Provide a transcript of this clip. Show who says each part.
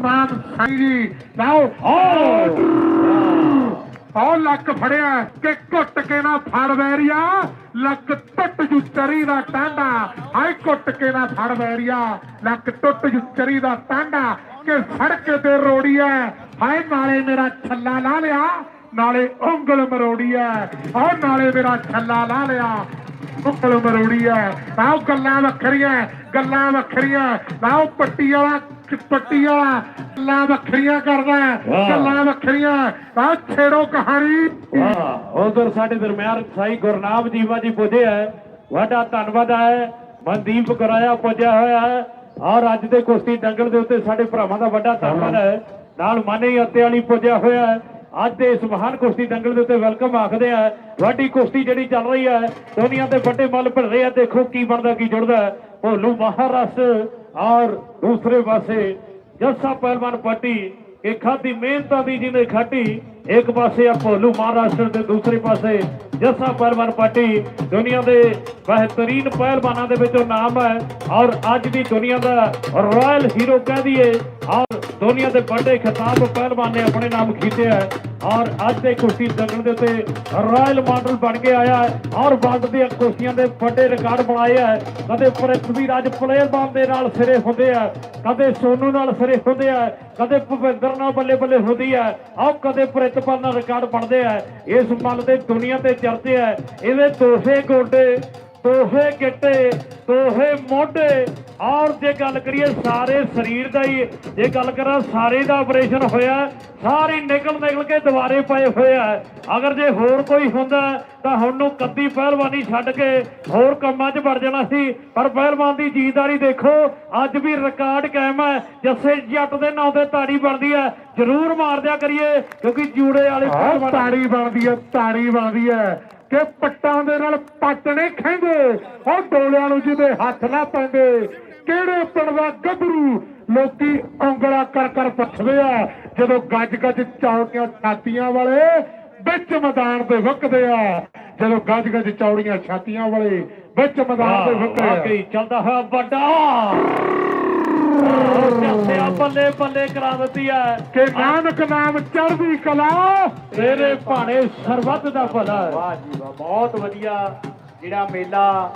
Speaker 1: ਮਾਨ ਸਾਈ ਜੀ। ਲਾਓ ਆਹ ਲੱਕ ਫੜਿਆ ਕਿ ਘੁੱਟ ਕੇ ਨਾ ਫੜ ਵੈਰੀਆ। ਲੱਕ ਟੁੱਟ ਜੂ ਚਰੀ ਦਾ ਟਾਂਡਾ। ਹਾਏ ਘੁੱਟ ਕੇ ਨਾ ਫੜ ਵੈਰੀਆ। ਲੱਕ ਟੁੱਟ ਜੂ ਚਰੀ ਦਾ ਟਾਂਡਾ ਕਿ ਸੜਕ ਤੇ ਰੋੜੀ ਐ। ਹਾਏ, ਨਾਲੇ ਮੇਰਾ ਛੱਲਾ ਲਾ ਲਿਆ। ਨਾਲੇ ਉਂਗਲ ਮਰੋੜੀ ਐ। ਆਹ, ਨਾਲੇ ਮੇਰਾ ਛੱਲਾ ਲਾ ਲਿਆ। ਉਂਗਲ ਮਰੋੜੀ ਐ ਆਹ ਗੱਲਾਂ ਵੱਖਰੀਆਂ ਗੱਲਾਂ ਵੱਖਰੀਆਂ ਆਹ ਪੱਟੀ ਵਾਲਾ ਪੱਟੀ ਵਾਲਾ ਗੱਲਾਂ ਵੱਖਰੀਆਂ ਕਰਦਾ। ਗੱਲਾਂ ਵੱਖਰੀਆਂ ਆਹ ਛੇੜੋ ਕਹਾਣੀ।
Speaker 2: ਵਾਹ ਉਧਰ ਸਾਡੇ ਦਰਮਿਆਨ ਸਾਈ ਗੁਰਨਾਮ ਜੀਵਾ ਜੀ ਪੁੱਜੇ ਹੈ ਵਾਡਾ ਧੰਨਵਾਦ ਹੈ ਮਨਦੀਪ ਕਰਾਇਆ ਪੁੱਜਿਆ ਹੋਇਆ ਹੈ। ਔਰ ਅੱਜ ਦੇ ਕੁਸ਼ਤੀ ਦੰਗਲ ਦੇ ਉੱਤੇ ਸਾਡੇ ਭਰਾਵਾਂ ਦਾ ਵੱਡਾ ਧੰਨਵਾਦ ਹੈ। ਨਾਲ ਮਾਨੇ ਅੱਤੇ ਵਾਲੀ ਪੁੱਜਿਆ ਹੋਇਆ ਹੈ। ਅੱਜ ਦੇ ਇਸ ਮਹਾਨ ਕੁਸ਼ਤੀ ਦੰਗਲ ਦੇ ਉੱਤੇ ਵੈਲਕਮ ਆਖਦੇ ਆ। ਵੱਡੀ ਕੁਸ਼ਤੀ ਜਿਹੜੀ ਚੱਲ ਰਹੀ ਹੈ ਦੁਨੀਆ ਦੇ ਵੱਡੇ ਮੱਲ ਭਿੜ ਰਹੇ ਆ। ਦੇਖੋ ਕੀ ਬਣਦਾ, ਕੀ ਜੁੜਦਾ ਭੋਲੂ ਮਹਾਰਾਸ਼ਟਰ ਔਰ ਦੂਸਰੇ ਪਾਸੇ ਜੱਸਾ ਪਹਿਲਵਾਨ ਪਾਰਟੀ ਕਿ ਖਾਦੀ ਮਿਹਨਤਾਂ ਦੀ ਜਿਹਨੇ ਖਾਟੀ ਇੱਕ ਪਾਸੇ ਆ ਭੋਲੂ ਮਹਾਰਾਸ਼ਟਰ ਦੇ ਦੂਸਰੇ ਪਾਸੇ ਜੱਸਾ ਪਹਿਲਵਾਨ ਪਾਰਟੀ। ਦੁਨੀਆ ਦੇ ਬਿਹਤਰੀਨ ਪਹਿਲਵਾਨਾਂ ਦੇ ਵਿੱਚੋਂ ਨਾਮ ਹੈ ਔਰ ਅੱਜ ਦੀ ਦੁਨੀਆ ਦਾ ਰਾਇਲ ਹੀਰੋ ਕਹਿ ਦਈਏ। ਦੁਨੀਆ ਦੇ ਵੱਡੇ ਖਿਤਾਬ ਪਹਿਲਵਾਨ ਨੇ ਆਪਣੇ ਨਾਮ ਕੀਤੇ ਹੈ ਔਰ ਅੱਜ ਦੇ ਕੁਸ਼ਤੀ ਦੰਗਲ ਦੇ ਉੱਤੇ ਰਾਇਲ ਮਾਡਲ ਬਣ ਕੇ ਆਇਆ ਹੈ। ਔਰ ਵਰਲਡ ਦੀਆਂ ਕੁਸ਼ਤੀਆਂ ਦੇ ਵੱਡੇ ਰਿਕਾਰਡ ਬਣਾਏ ਹੈ ਕਦੇ ਪ੍ਰਿਥਵੀ ਰਾਜ ਪਲੇਅਰਬਾਨ ਦੇ ਨਾਲ ਸਿਰੇ ਹੁੰਦੇ ਆ। ਕਦੇ ਸੋਨੂ ਨਾਲ ਸਿਰੇ ਹੁੰਦੇ ਆ। ਕਦੇ ਭੁਪਿੰਦਰ ਨਾਲ ਬੱਲੇ ਬੱਲੇ ਹੁੰਦੀ ਆ। ਔਰ ਕਦੇ ਪ੍ਰਿਤਪਾਲ ਨਾਲ ਰਿਕਾਰਡ ਬਣਦੇ ਆ। ਇਸ ਮੱਲ ਦੇ ਦੁਨੀਆ ਤੇ ਚਰਚੇ ਆ। ਇਹਦੇ ਦੋਹੇ ਗੋਡੇ ਤੋਹੇ ਗਿੱਟੇ ਤੋਹੇ ਮੋਢੇ ਔਰ ਜੇ ਗੱਲ ਕਰੀਏ ਸਾਰੇ ਸਰੀਰ ਦਾ ਹੀ ਜੇ ਗੱਲ ਕਰਾਂ ਸਾਰੇ ਦਾ ਆਪਰੇਸ਼ਨ ਹੋਇਆ ਸਾਰੇ ਨਿਕਲ ਨਿਕਲ ਕੇ ਦੁਬਾਰੇ ਪਏ ਹੋਏ ਆ। ਅਗਰ ਜੇ ਹੋਰ ਕੋਈ ਹੁੰਦਾ ਤਾਂ ਹੁਣ ਨੂੰ ਕੱਦੀ ਪਹਿਲਵਾਨੀ ਛੱਡ ਕੇ ਹੋਰ ਕੰਮਾਂ 'ਚ ਵੜ ਜਾਣਾ ਸੀ। ਪਰ ਪਹਿਲਵਾਨ ਦੀ ਜੀਦਾਰੀ ਦੇਖੋ ਅੱਜ ਵੀ ਰਿਕਾਰਡ ਕਾਇਮ ਹੈ। ਜੱਸੇ ਜੱਟ ਦੇ ਨਾਂ ਤੇ ਤਾੜੀ ਬਣਦੀ ਹੈ। ਜ਼ਰੂਰ ਮਾਰ ਦਿਆ ਕਰੀਏ ਕਿਉਂਕਿ ਜੂੜੇ ਵਾਲੇ ਪਹਿਲਵਾਨ
Speaker 1: ਤਾੜੀ ਬਣਦੀ ਹੈ ਤਾੜੀ ਬਣਦੀ ਹੈ। ਕਿ ਪੱਟਾਂ ਦੇ ਨਾਲ ਪੱਟ ਨਹੀਂ ਖੈਂਦੇ ਉਹ ਡੋਲਿਆਂ ਨੂੰ ਜਿਹਦੇ ਹੱਥ ਨਾ ਪੈਂਦੇ ਕਿਹੜੇ ਪਿੰਡ ਗੱਭਰੂ ਲੋਕੀ ਉਂਗਲਾ ਕਰ ਕਰ ਪੁੱਛਦੇ ਆ? ਜਦੋਂ ਗੱਜ ਗੱਜ ਚੌੜੀਆਂ ਛਾਤੀਆਂ ਵਾਲੇ ਵਿੱਚ ਮੈਦਾਨ ਤੇ ਵਕਦੇ ਆ। ਜਦੋਂ ਗੱਜ ਗੱਜ ਚੌੜੀਆਂ ਛਾਤੀਆਂ ਵਾਲੇ ਵਿੱਚ ਮੈਦਾਨ ਤੇ ਵਕਦੇ ਆ।
Speaker 2: ਵਾਕਈ ਚੱਲਦਾ ਹੋਇਆ ਵੱਡਾ। ਜੱਸਿਆ ਬੱਲੇ ਬੱਲੇ ਕਰਾ ਦਿੱਤੀ ਹੈ
Speaker 1: ਕਿ ਨਾਨਕ ਨਾਮ ਚੜ੍ਹਦੀ ਕਲਾ
Speaker 2: ਤੇਰੇ ਭਾਣੇ ਸਰਬੱਤ ਦਾ ਭਲਾ ਹੈ।
Speaker 3: ਵਾਹ ਜੀ ਵਾਹ ਬਹੁਤ ਵਧੀਆ। ਜਿਹੜਾ ਮੇਲਾ